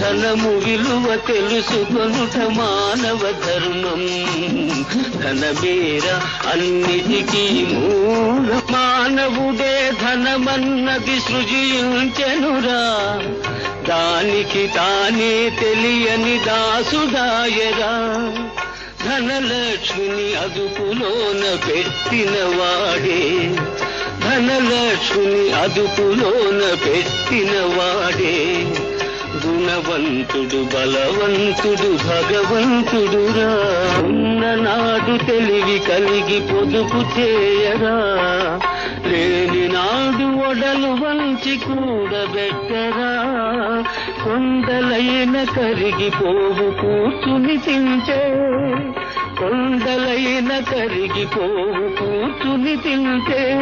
ధనము విలువ తెలుసుకొనుట మానవ ధర్మం. ధనమేర అన్నిటికీ మూల మానవుడే ధనమన్నది సృజించెనురా. దానికి తానే తెలియని దాసుడాయరా. ధనలక్ష్మిని అదుపులోన పెట్టిన వాడే. ధనలక్ష్మిని అదుపులోన పెట్టిన వాడే. గుణవంతుడు బలవంతుడు భగవంతుడురా. ఉన్ననాడు తెలివి కలిగి పొదుపు చేయరా. లేని నాడు ఒడలు వంచి కూడబెట్టరా. కొండలైన కరిగిపోవు కూర్చుని తింటే. కొండలైన కరిగిపోవు కూర్చుని తింటే.